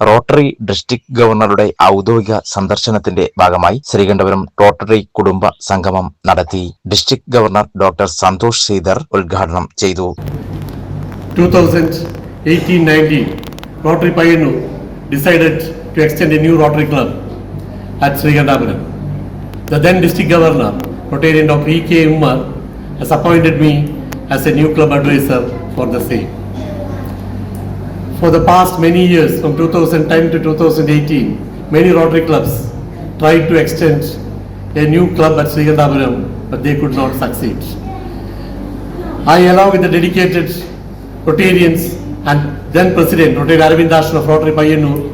Rotary district ഗവർണറുടെ ഔദ്യോഗിക സന്ദർശനത്തിന്റെ ഭാഗമായി ശ്രീകണ്ഠപുരം റോട്ടറി കുടുംബ സംഗമം നടത്തി district governor doctor Santosh Sreedhar ഉദ്ഘാടനം ചെയ്തു Rotarian Dr. E. K. Umar has appointed me as a new club advisor for the same. For the past many years, from 2010 to 2018, many Rotary clubs tried to extend a new club at Srigandapuram, but they could not succeed. I, along with the dedicated Rotarians and then President Rotary Arvind Darshan of Rotary Payyanur,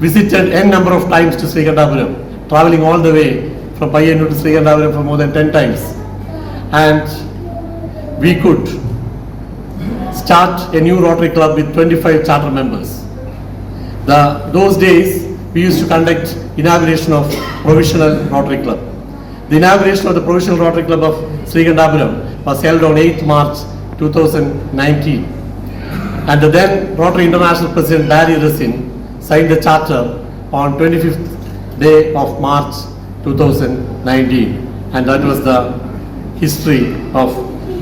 visited n number of times to Srikandapuram, traveling all the way from Payyanur to Srikandapuram for more than 10 times. And we could start a new Rotary Club with 25 charter members. The, those days, we used to conduct inauguration of provisional Rotary Club. The inauguration of the provisional Rotary Club of Srigandapuram was held on 8th March 2019. And the then Rotary International President Barry Resin signed the charter on 25th day of March 2019. And that was the history of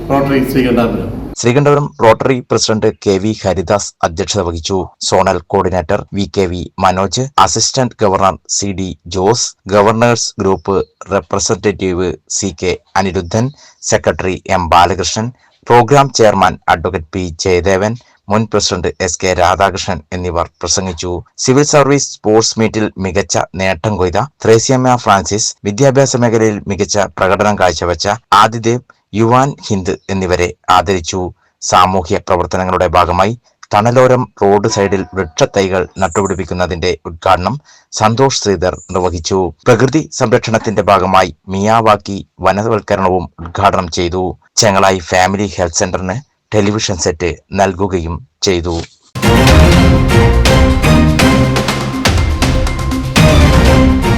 Rotary Srigandapuram. Sreekandapuram Rotary president K V Haridas അധ്യക്ഷത വഹിച്ചു. Zonal coordinator V K V Manoj assistant governor C D Jose governors group representative C K Anirudhan secretary M Balakrishnan program chairman advocate P Jayadevan മുൻ president S K Radhakrishnan എന്നിവർ പ്രസംഗിച്ചു. Civil service sports മീറ്റിൽ മികച്ച നേട്ടം കൊയ്ത Thresiamma Francis വിദ്യാഭ്യാസ മേഖലയിൽ മികച്ച പ്രകടനം കാഴ്ചവെച്ച ആദിദേവ് യുവാൻ ഹിന്ദ് എന്നിവരെ ആദരിച്ചു. സാമൂഹ്യ പ്രവർത്തനങ്ങളുടെ ഭാഗമായി തണലോരം റോഡ് സൈഡിൽ വൃക്ഷത്തൈകൾ നട്ടുപിടിപ്പിക്കുന്നതിന്റെ ഉദ്ഘാടനം സന്തോഷ് ശ്രീധർ നിർവഹിച്ചു. പ്രകൃതി സംരക്ഷണത്തിന്റെ ഭാഗമായി മിയാവാക്കി വനവൽക്കരണവും ഉദ്ഘാടനം ചെയ്തു. ചെങ്ങളായി ഫാമിലി ഹെൽത്ത് സെന്ററിന് ടെലിവിഷൻ സെറ്റ് നൽകുകയും ചെയ്തു.